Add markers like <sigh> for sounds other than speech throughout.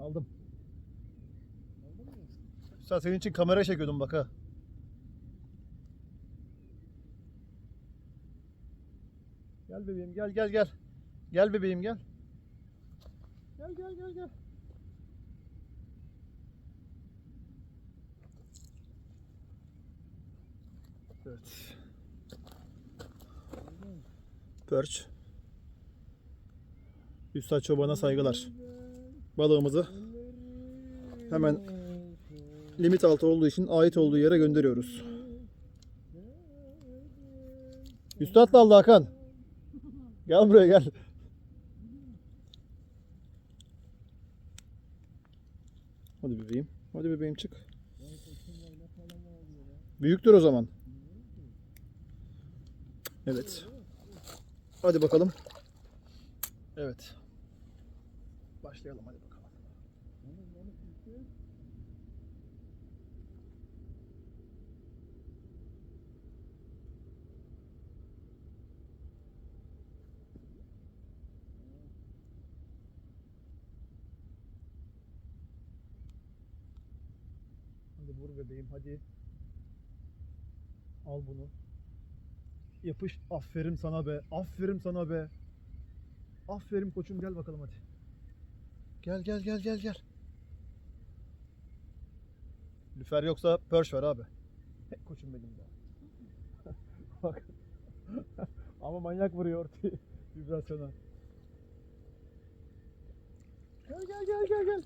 Aldım. Sen senin için kamera çekiyordum bak ha. Gel bebeğim gel gel gel. Gel bebeğim gel. Gel gel gel gel. Evet. Perch. Üstad Çoban'a saygılar. Balığımızı hemen limit altı olduğu için ait olduğu yere gönderiyoruz. Üstad daldı Hakan. Gel buraya gel. Hadi bebeğim. Hadi bebeğim çık. Büyüktür o zaman. Evet. Hadi bakalım. Evet. Başlayalım hadi bakalım. Hadi vur bebeğim hadi. Al bunu. Yapış. Aferin sana be. Aferin sana be. Aferin koçum gel bakalım hadi. Gel gel gel gel gel. Lüfer yoksa pörş ver abi. <laughs> Koçum benim de. <laughs> Bak. <laughs> Ama manyak vuruyor ortayı. Vibrasyona. Gel gel gel gel gel.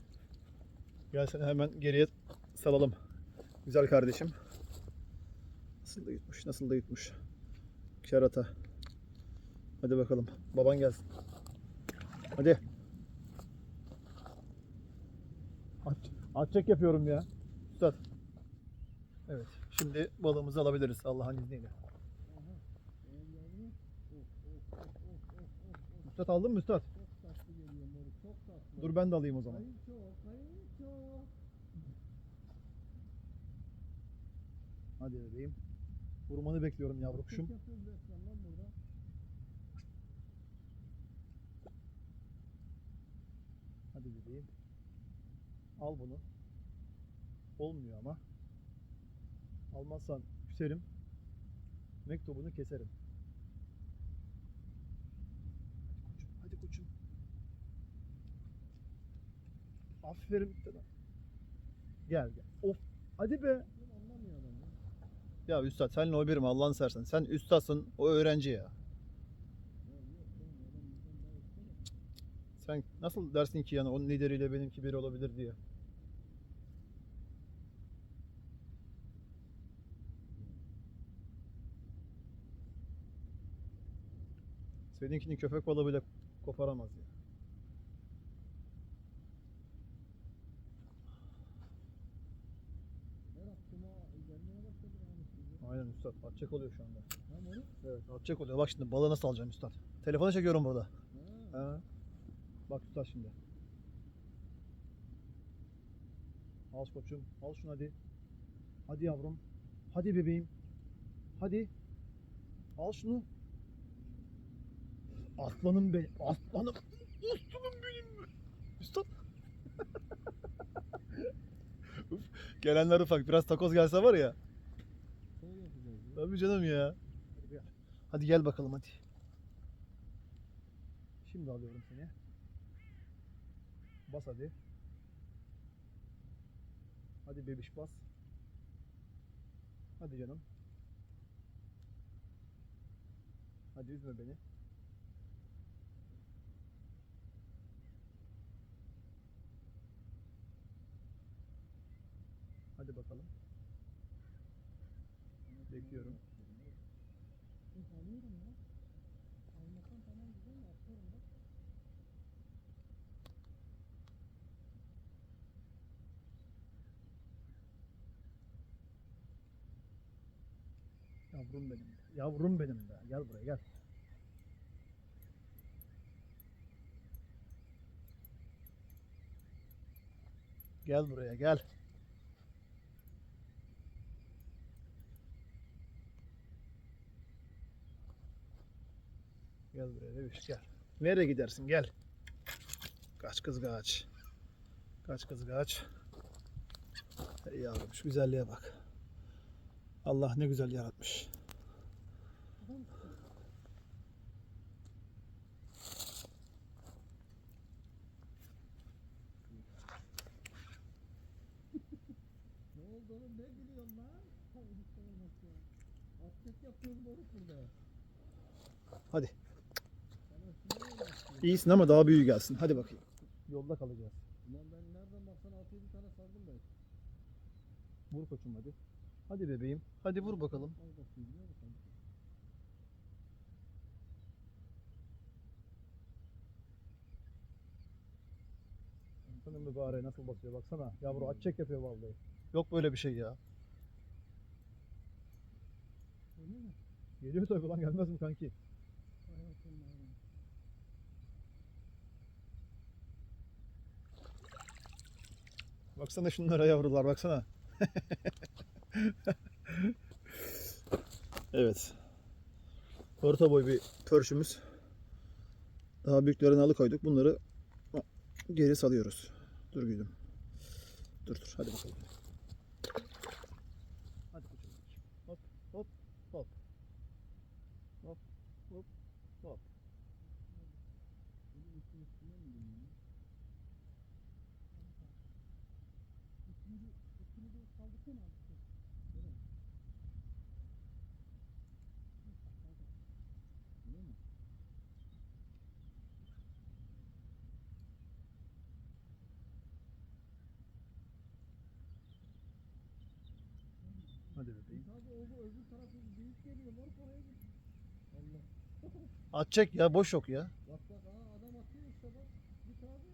Gel seni hemen geriye salalım. Güzel kardeşim. Nasıl da yutmuş, nasıl da yutmuş. Kerata. Hadi bakalım. Baban gelsin. Hadi. At, at çek yapıyorum ya. Üstad. Evet. Şimdi balığımızı alabiliriz Allah'ın izniyle. Üstad aldın mı Üstad? Dur ben de alayım o zaman. Hadi bebeğim. Vurmanı bekliyorum yavru kuşum. Hadi bebeğim. Al bunu. Olmuyor ama. Almazsan küserim. Mektubunu keserim. Hadi koçum. Hadi koçum. Aferin. Gel gel. Of. Hadi be. Ya üstad senle o birim Allah'ını sersen. Sen üstadsın o öğrenci ya. Sen nasıl dersin ki yani onun lideriyle benimki bir olabilir diye. Seninkini köpek balığı bile koparamaz ya. Aynen üstad. Atacak oluyor şu anda. Evet atacak oluyor. Bak şimdi balığı nasıl alacağım üstad. Telefonu çekiyorum burada. Ha. Bak üstad şimdi. Al koçum. Al şunu hadi. Hadi yavrum. Hadi bebeğim. Hadi. Al şunu. Aslanım be. Aslanım. Aslanım benim. Üstad. <laughs> Uf, Gelenler ufak. Biraz takoz gelse var ya. Tabii canım ya. Hadi gel. Bakalım hadi. Şimdi alıyorum seni. Bas hadi. Hadi bebiş bas. Hadi canım. Hadi üzme beni. Hadi bakalım. Bekliyorum. Yavrum benim. be, Yavrum benim be. Gel buraya gel. Gel buraya gel. Gel buraya bebiş gel. Nereye gidersin gel. Kaç kız kaç. Kaç kızı kaç. Ey yavrum şu güzelliğe bak. Allah ne güzel yaratmış. Ne oldu oğlum ne gülüyorsun lan? Atlet yapıyorum oğlum burada. Hadi. Sana. İyisin ama daha büyüğü gelsin. Hadi bakayım. Yolda kalacağız. Ulan ben nereden baksan 6-7 tane sardım ben. Vur koçum hadi. Hadi bebeğim. Hadi vur bakalım. Baksana mübareğe nasıl basıyor baksana. Yavru çek yapıyor vallahi. Yok böyle bir şey ya. Geliyor tabii lan gelmez mi kanki? Hayatım ya. Baksana şunlara yavrular baksana. <laughs> evet. Orta boy bir pörşümüz. Daha büyüklerini alıkoyduk. Bunları geri salıyoruz. Dur gülüm. Dur dur hadi bakalım. Hadi koçum. Hop hop hop. Hop hop hop. Üstüne üstüne mi Öyle mi? Öyle mi? Hadi bebeğim. Abi o bu öbür tarafı büyük geliyor. Moruk oraya git. Allah. At çek ya boş yok ya. Bak bak aa, adam atıyor işte bak. Git abi.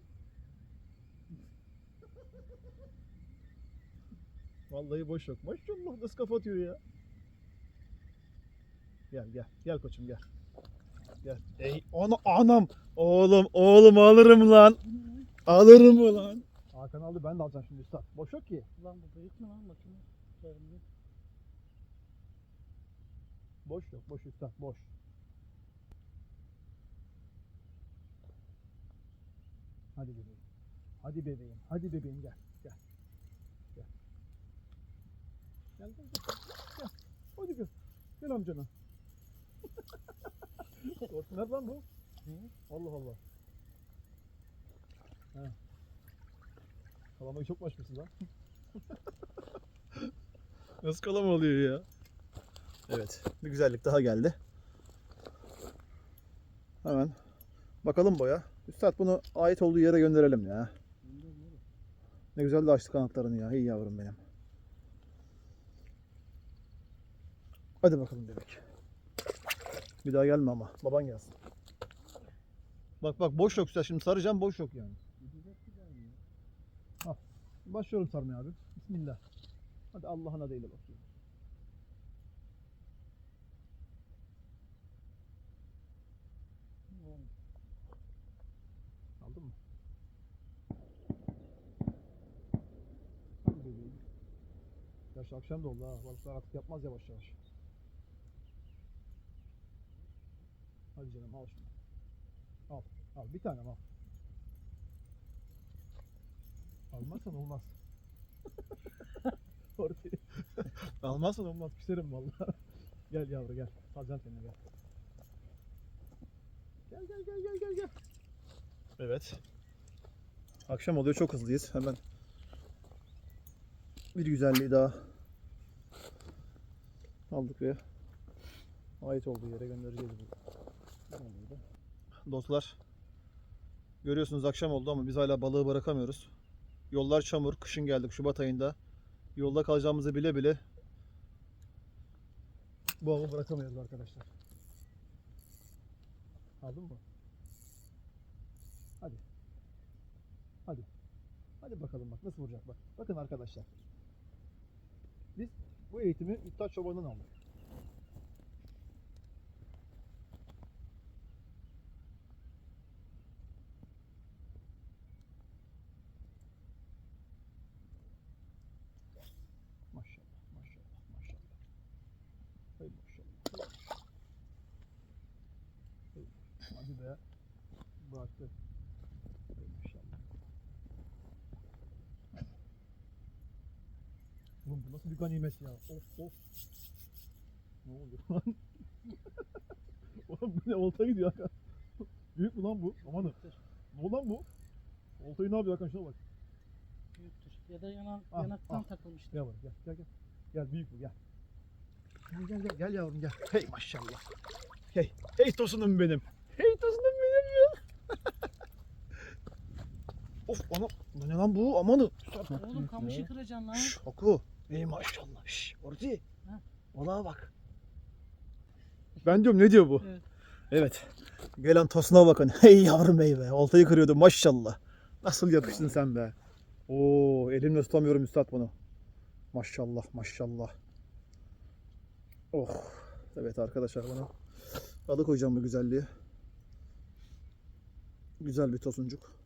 Vallahi boş yok. Maşallah nasıl kafa atıyor ya. Gel gel. Gel koçum gel. Gel. Ey onu anam. Oğlum oğlum alırım lan. Alırım ulan. Hakan aldı ben de alacağım şimdi üstad. Boş yok ki. Ulan bu büyük mü lan makine? Üzerinde. Boş yok boş üstad boş. Hadi bebeğim. Hadi bebeğim. Hadi bebeğim. Gel. Gel gel gel. Gel. Hadi gel. Gel amcana. <laughs> Nerede lan bu? Allah Allah. He. Kalamayı çok mu açmışsın lan? <laughs> Nasıl kalama oluyor ya? Evet. Bir güzellik daha geldi. Hemen bakalım boya. Üstad bunu ait olduğu yere gönderelim ya. Ne güzel de açtı kanatlarını ya. İyi yavrum benim. Hadi bakalım bebek. Bir daha gelme ama. Baban gelsin. Bak bak boş yok. Şimdi saracağım boş yok yani. Mı? Başlıyorum sarmaya abi. Bismillah. Hadi Allah'ın adıyla. Ulan, Aldın mı? Yaş akşam da oldu ha. Balıklar artık yapmaz yavaş yavaş. Hadi canım al şunu. Al. Al bir tane al. Almazsan olmaz. <laughs> Ortaya. Almazsan olmaz. Küserim vallahi. gel yavru gel. Salacağım seni gel. Gel gel gel gel gel gel. Evet. Akşam oluyor çok hızlıyız. Hemen bir güzelliği daha aldık ve ait olduğu yere göndereceğiz bunu. Dostlar görüyorsunuz akşam oldu ama biz hala balığı bırakamıyoruz. Yollar çamur. Kışın geldik Şubat ayında. Yolda kalacağımızı bile bile bu avı bırakamıyoruz arkadaşlar. Aldın mı? Hadi. Hadi. Hadi bakalım bak nasıl vuracak bak. Bakın arkadaşlar. Biz bu eğitimi Üstad Çoban'dan aldık. Maşallah, maşallah, maşallah. Hay maşallah. Hay. Hadi be. Bıraktı. Hay maşallah. Oğlum bu nasıl bir ganimet ya? Of of. Ne oldu lan? <laughs> Oğlum bu ne olta gidiyor Hakan. Büyük mü lan bu? Amanın. Ne lan bu? Oltayı ne yapıyor Hakan şuna bak. Büyüktür. Ya da yana, Ah, yanaktan ah. takılmıştır. Gel bak gel gel gel. Gel büyük bu gel. Gel gel gel gel yavrum gel. Hey maşallah. Hey hey tosunum benim. Hey tosunum benim ya. <laughs> of ana bu ne lan bu amanı. Oğlum kamışı kıracaksın lan. Şş Haku. Ey maşallah. Şş Orci. Ha. Balığa bak. Ben diyorum ne diyor bu? Evet. Evet. Gelen tosuna bakın. <laughs> Hey yavrum ey be. Oltayı kırıyordu maşallah. Nasıl yakıştın sen be. Oo elimle tutamıyorum üstad bunu. Maşallah maşallah. Oh. Evet arkadaşlar bana balık koyacağım bu güzelliği. Güzel bir tosuncuk.